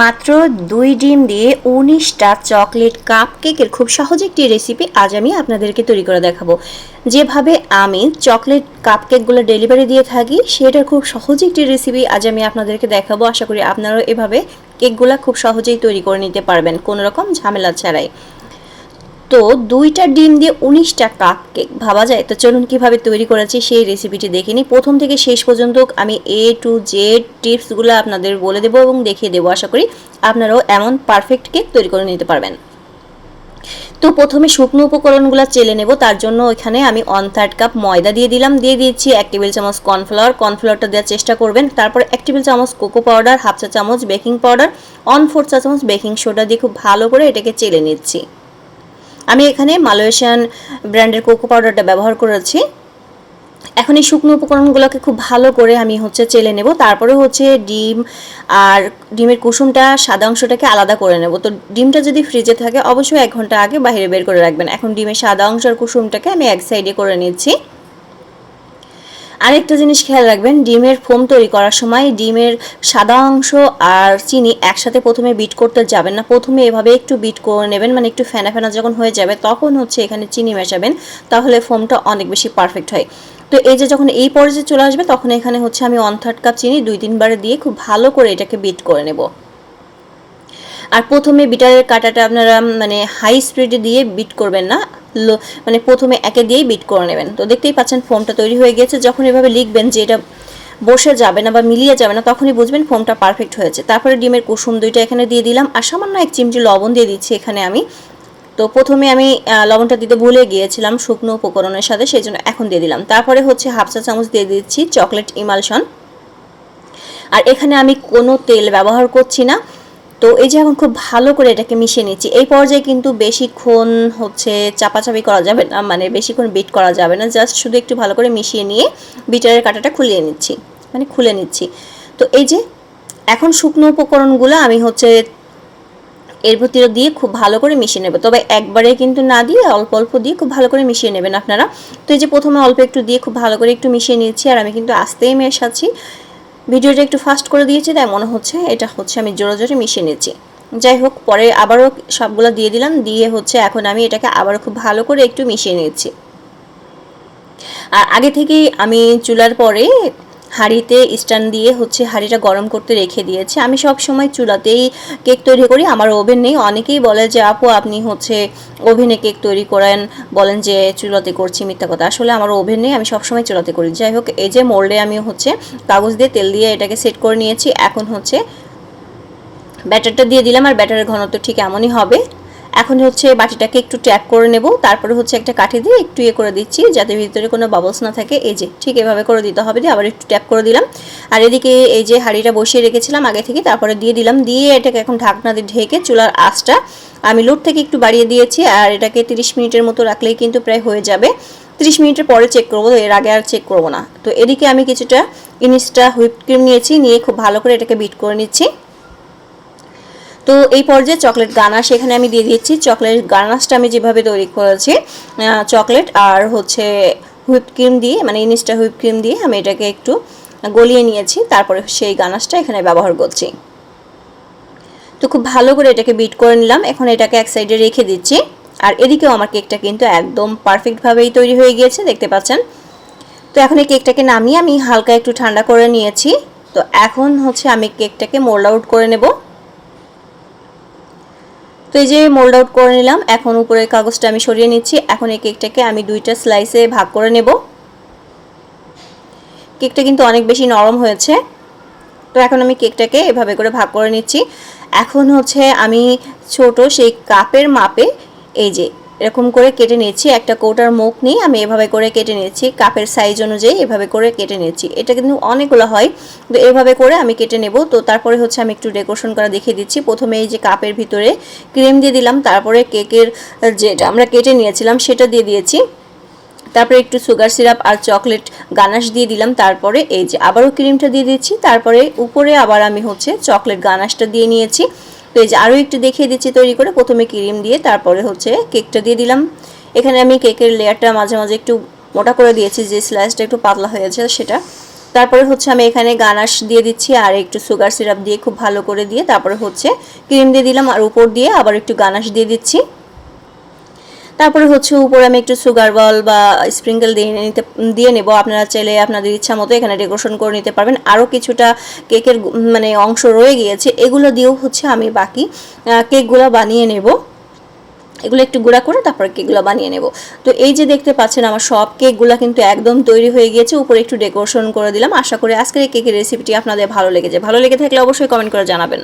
মাত্র দুই ডিম দিয়ে উনিশটা চকলেট কাপ কেকের খুব সহজ একটি রেসিপি আজ আমি আপনাদেরকে তৈরি করে দেখাবো। যেভাবে আমি চকলেট কাপ কেকগুলো ডেলিভারি দিয়ে থাকি সেটার খুব সহজ একটি রেসিপি আজ আমি আপনাদেরকে দেখাবো। আশা করি আপনারাও এভাবে কেকগুলো খুব সহজেই তৈরি করে নিতে পারবেন, কোনো রকম ঝামেলা ছাড়াই। তো দুইটা ডিম দিয়ে উনিশটা কাপ কেক ভাবা যায়। তো চলুন কীভাবে তৈরি করেছি সেই রেসিপিটি দেখে নিই। প্রথম থেকে শেষ পর্যন্ত আমি এ টু জেড টিপসগুলো আপনাদের বলে দেবো এবং দেখিয়ে দেবো। আশা করি আপনারাও এমন পারফেক্ট কেক তৈরি করে নিতে পারবেন। তো প্রথমে শুকনো উপকরণগুলো চেলে নেব। তার জন্য ওইখানে আমি ওয়ান থার্ড কাপ ময়দা দিয়ে দিলাম। দিয়ে দিয়েছি এক টেবিল চামচ কর্নফ্লাওয়ার কর্নফ্লাওয়ারটা দেওয়ার চেষ্টা করবেন। তারপর এক টেবিল চামচ কোকো পাউডার হাফ চা চামচ বেকিং পাউডার ওয়ান ফোর চা চামচ বেকিং সোডা দিয়ে খুব ভালো করে এটাকে চেলে নিচ্ছি। আমি এখানে মালয়েশিয়ান ব্র্যান্ডের কোকো পাউডারটা ব্যবহার করেছি। এখন এই শুকনো উপকরণগুলোকে খুব ভালো করে আমি হচ্ছে চেলে নেব। তারপরে হচ্ছে ডিম আর ডিমের কুসুমটা সাদা অংশটাকে আলাদা করে নেব। তো ডিমটা যদি ফ্রিজে থাকে, অবশ্যই এক ঘণ্টা আগে বাইরে বের করে রাখবেন। এখন ডিমের সাদা অংশ আর কুসুমটাকে আমি এক সাইডে করে নিচ্ছি। আরেকটা জিনিস খেয়াল রাখবেন, ডিমের ফোম তৈরি করার সময় ডিমের সাদা অংশ আর চিনি একসাথে প্রথমে বিট করতে যাবেন না। প্রথমে এভাবে একটু বিট করে নেবেন মানে একটু ফেনা ফেনা যখন হয়ে যাবে তখন হচ্ছে এখানে চিনি মেশাবেন, তাহলে ফোমটা অনেক বেশি পারফেক্ট হয়। তো এই যে যখন এই পর্যায়ে চলে আসবে, তখন এখানে হচ্ছে আমি ওয়ান থার্ড কাপ চিনি দুই তিনবারে দিয়ে খুব ভালো করে এটাকে বিট করে নেব। আর প্রথমে বিটারের কাটাটা আপনারা মানে হাই স্পিডে দিয়ে বিট করবেন না। মানে প্রথমে একে দিয়েই বিট করে নেবেন। তো দেখতেই পাচ্ছেন ফোমটা তৈরি হয়ে গেছে। যখন এভাবে লিখবেন যে এটা বসে যাবে না বা মিলিয়ে যাবে না, তখনই বুঝবেন ফোমটা পারফেক্ট হয়েছে। তারপরে ডিমের কুসুম দুইটা এখানে দিয়ে দিলাম আর সামান্য এক চিমটি লবণ দিয়ে দিচ্ছি এখানে আমি। তো প্রথমে আমি লবণটা দিতে ভুলে গিয়েছিলাম শুকনো উপকরণের সাথে সেই জন্য এখন দিয়ে দিলাম। তারপরে হচ্ছে হাফ চা চামচ দিয়ে দিচ্ছি চকলেট ইমালশন আর এখানে আমি কোনো তেল ব্যবহার করছি না। তো এই যে এখন খুব ভালো করে এটাকে মিশিয়ে নিচ্ছি, এই পর্যায়ে কিন্তু বেশিক্ষণ হচ্ছে চাপাচাপি করা যাবে না মানে বেশিক্ষণ বিট করা যাবে না জাস্ট শুধু একটু ভালো করে মিশিয়ে নিয়ে বিটারের কাঁটাটা খুলিয়ে নিচ্ছি মানে খুলে নিচ্ছি। তো এই যে এখন শুকনো উপকরণগুলো আমি হচ্ছে এর ভিতরে দিয়ে খুব ভালো করে মিশিয়ে নেবে, তবে একবারে কিন্তু না দিয়ে অল্প অল্প দিয়ে খুব ভালো করে মিশিয়ে নেবেন আপনারা। তো এই যে প্রথমে অল্প একটু দিয়ে খুব ভালো করে একটু মিশিয়ে নিয়েছি, আর আমি কিন্তু আস্তেই মেশাচ্ছি। ভিডিওটা একটু ফাস্ট করে দিয়েছি, তাই মনে হচ্ছে এটা হচ্ছে আমি জোরে জোরে মিশিয়ে নিয়েছি যাই হোক, পরে আবারও সবগুলো দিয়ে দিলাম, দিয়ে হচ্ছে এখন আমি এটাকে আবারও খুব ভালো করে একটু মিশিয়ে নিয়েছি আর আগে থেকেই আমি চুলার পরে হাঁড়িতে স্ট্যান্ড দিয়ে হচ্ছে হাঁড়িটা গরম করতে রেখে দিয়েছি। আমি সব সময় চুলাতেই কেক তৈরি করি। আমার ওভেন নেই। অনেকেই বলে যে, আপু, আপনি হচ্ছে ওভেনে কেক তৈরি করেন। বলেন যে, চুলাতে করছি মিথ্যা কথা। আসলে আমার ওভেন নেই। আমি সবসময় চুলাতে করি। যাই হোক, এই যে মোল্ডে আমি হচ্ছে কাগজ দিয়ে তেল দিয়ে এটাকে সেট করে নিয়েছি। এখন হচ্ছে ব্যাটারটা দিয়ে দিলাম। আর ব্যাটারের ঘনত্ব ঠিক এমনই হবে। এখন হচ্ছে বাটিটাকে একটু ট্যাপ করে নেব। তারপরে হচ্ছে একটা কাঠি দিয়ে একটু ইয়ে করে দিচ্ছি যাতে ভিতরে কোনো বাবলস না থাকে। এই যে, ঠিক এভাবে করে দিতে হবে দিয়ে আবার একটু ট্যাপ করে দিলাম। আর এদিকে এই যে হাঁড়িটা বসিয়ে রেখেছিলাম আগে থেকে, তারপরে দিয়ে দিলাম। দিয়ে এটাকে এখন ঢাকনা দিয়ে ঢেকে চুলার আঁচটা আমি লোড থেকে একটু বাড়িয়ে দিয়েছি। আর এটাকে 30 মিনিটের মতো রাখলেই কিন্তু প্রায় হয়ে যাবে। 30 মিনিটের পরে চেক করব এর আগে আর চেক করব না। তো এদিকে আমি কিছুটা ইনিসটা হুইপ ক্রিম নিয়েছি, নিয়ে খুব ভালো করে এটাকে বিট করে নিচ্ছি। তো এই পর্যায়ে চকলেট গানাশ এখানে আমি দিয়ে দিচ্ছি চকলেট গানাশটা আমি যেভাবে তৈরি করেছি চকলেট আর হচ্ছে হুইপ ক্রিম দিয়ে মানে ইনিসটা হুইপ ক্রিম দিয়ে আমি এটাকে একটু গলিয়ে নিয়েছি, তারপরে সেই গানাশটা এখানে ব্যবহার করছি। তো খুব ভালো করে এটাকে বিট করে নিলাম। এখন এটাকে এক সাইডে রেখে দিচ্ছি। আর এদিকেও আমার কেকটা কিন্তু একদম পারফেক্টভাবেই তৈরি হয়ে গিয়েছে, দেখতে পাচ্ছেন? তো এখন এই কেকটাকে নামিয়ে আমি হালকা একটু ঠান্ডা করে নিয়েছি। তো এখন হচ্ছে আমি কেকটাকে মোল্ড আউট করে নেব। তো এই যে মোল্ড আউট করে নিলাম, এখন উপরের কাগজটা আমি সরিয়ে নিচ্ছি। এখন এই কেকটাকে আমি দুইটা স্লাইসে ভাগ করে নেব। কেকটা কিন্তু অনেক বেশি নরম হয়েছে। তো এখন আমি কেকটাকে এভাবে করে ভাগ করে নিচ্ছি। এখন হচ্ছে আমি ছোট সেই কাপের মাপে এই যে এরকম করে কেটে নিচ্ছি। একটা কৌটার মুখ নিয়ে আমি এভাবে করে কেটে নিচ্ছি। কাপের সাইজ অনুযায়ী এভাবে করে কেটে নিচ্ছি। এটা কিন্তু অনেকগুলো হয় তো এভাবে করে আমি কেটে নেব। তো তারপরে হচ্ছে আমি একটু ডেকোরেশন করা দেখিয়ে দিচ্ছি। প্রথমে এই যে কাপের ভিতরে ক্রিম দিয়ে দিলাম। তারপরে কেকের যেটা আমরা কেটে নিয়েছিলাম সেটা দিয়ে দিয়েছি। তারপরে একটু সুগার সিরাপ আর চকলেট গানাশ দিয়ে দিলাম। তারপরে এই যে আবারও ক্রিমটা দিয়ে দিচ্ছি। তারপরে উপরে আবার আমি হচ্ছে চকলেট গানাশটা দিয়ে নিয়েছি। তো এই যে আরও একটু দেখিয়ে দিচ্ছি, তৈরি করে প্রথমে ক্রিম দিয়ে তারপরে হচ্ছে কেকটা দিয়ে দিলাম। এখানে আমি কেকের লেয়ারটা মাঝে মাঝে একটু মোটা করে দিয়েছি, যে স্লাইসটা একটু পাতলা হয়ে হয়েছে সেটা। তারপরে হচ্ছে আমি এখানে গানাশ দিয়ে দিচ্ছি আর একটু সুগার সিরাপ দিয়ে খুব ভালো করে দিয়ে তারপরে হচ্ছে ক্রিম দিয়ে দিলাম আর উপর দিয়ে আবার একটু গানাশ দিয়ে দিচ্ছি। তারপরে হচ্ছে উপরে আমি একটু সুগার বল বা স্প্রিঙ্কেল দিয়ে নিতে, দিয়ে নেব। আপনারা চাইলে আপনাদের ইচ্ছা মতো এখানে ডেকোরেশন করে নিতে পারবেন। আরও কিছুটা কেকের মানে অংশ রয়ে গিয়েছে। এগুলো দিয়েও হচ্ছে আমি বাকি কেকগুলো বানিয়ে নেব। এগুলো একটু গুঁড়া করে তারপরে কেকগুলো বানিয়ে নেব। তো এই যে দেখতে পাচ্ছেন আমার সব কেকগুলো কিন্তু একদম তৈরি হয়ে গিয়েছে। উপরে একটু ডেকোরেশন করে দিলাম। আশা করি আজকের এই কেকের রেসিপিটি আপনাদের ভালো লেগেছে। ভালো লেগে থাকলে অবশ্যই কমেন্ট করে জানাবেন।